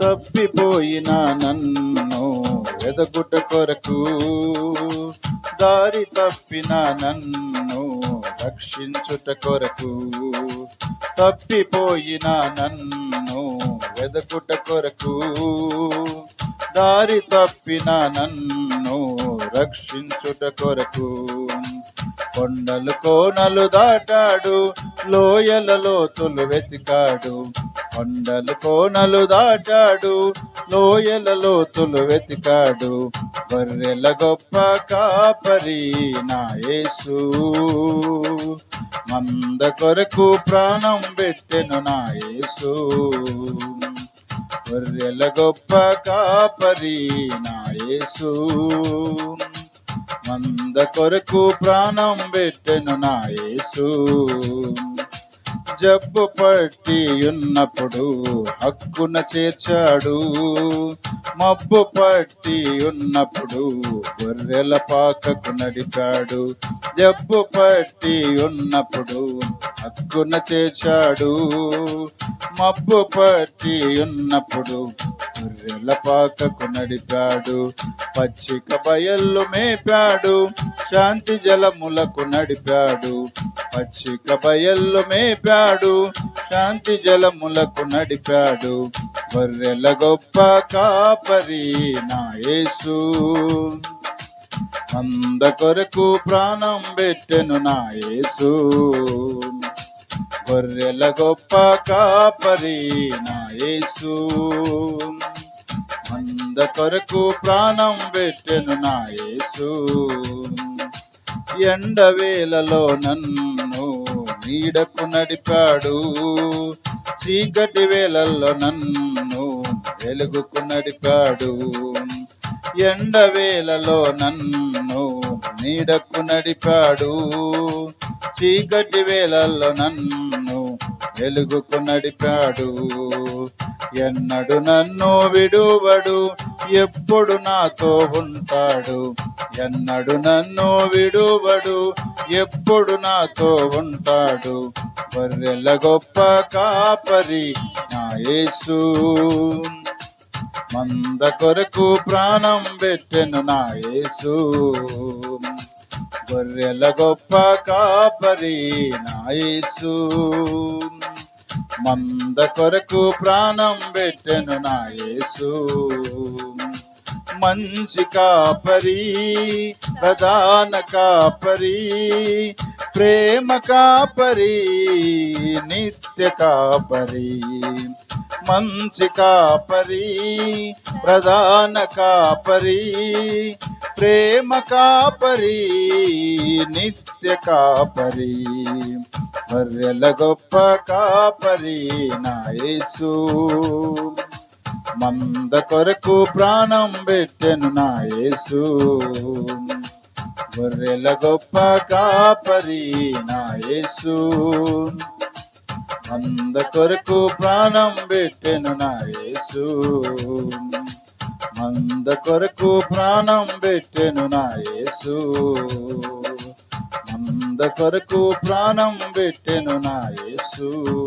తప్పిపోయిన నన్ను వెదగుట కొరకు దారి తప్పిన నన్ను రక్షించుట కొరకు తప్పిపోయిన నన్ను వెదకుట కొరకు దారి తప్పిన నన్ను రక్షించుట కొరకు. కొండలు కోనలు దాటాడు లోయల లోతులు వెతికాడు. కొండలు కోనలు దాటాడు. లోయల లోతులు వెతికాడు. బర్రెల గొప్ప కాపరి నాయసు మంద కొరకు ప్రాణం పెట్టెను నాయసు గొర్రెల గొప్ప కాపరి నాయసు మంద కొరకు ప్రాణం పెట్టెను నాయసు జబ్బు పట్టి ఉన్నప్పుడు హక్కున చేర్చాడు. మబ్బు పట్టి ఉన్నప్పుడు గొర్రెల పాకకు నడిపాడు. జబ్బు పట్టి ఉన్నప్పుడు హక్కున చేర్చాడు. మబ్బు పట్టి ఉన్నప్పుడు గొర్రెల పాకకు నడిపాడు. పచ్చిక బయళ్ళు మేపాడు. శాంతి జలములకు నడిపాడు. పచ్చిక బయళ్ళు మేపాడు శాంతి జలములకు నడిపాడు. గొర్రెల గొప్ప కాపరి నాయసు అంద కొరకు ప్రాణం పెట్టెను నాయసు గొర్రెల గొప్ప కాపరి నాయసు అంద కొరకు ప్రాణం పెట్టెను నాయసు ఎండవేలలో నన్ను నీడకు నడిపాడు. చీకటి వేళల్లో నన్ను వెలుగుకు నడిపాడు. ఎండ వేళలో నన్ను నీడకు నడిపాడు. చీకటి వేళల్లో నన్ను వెలుగుకు నడిపాడు. ఎన్నడు నన్ను విడువడు ఎప్పుడు నాతో ఉంటాడు. ఎన్నడు నన్ను విడువడు ఎప్పుడు నాతో ఉంటాడు? బర్రెల గొప్ప కాపరి నా యేసు. మంద కొరకు ప్రాణం పెట్టెను నా యేసు. గొర్రెల గొప్ప కాపరి నా యేసు. మంద కొరకు ప్రాణం పెట్టెను నా యేసు. మంచి కాపరి ప్రధాన కాపరి ప్రేమ కాపరి నిత్య కాపరి. మంచి కాపరి ప్రధాన కాపరి ప్రేమ కాపరి నిత్య కాపరి. బర్రెల గొప్ప కాపరి నా మంద కొరకు ప్రాణం పెట్టెను నా యేసు. గొర్రెల గొప్ప కాపరి నా యేసు. మంద కొరకు ప్రాణం పెట్టెను నా యేసు. మంద కొరకు ప్రాణం పెట్టెను నా యేసు. మంద కొరకు ప్రాణం పెట్టెను నా యేసు.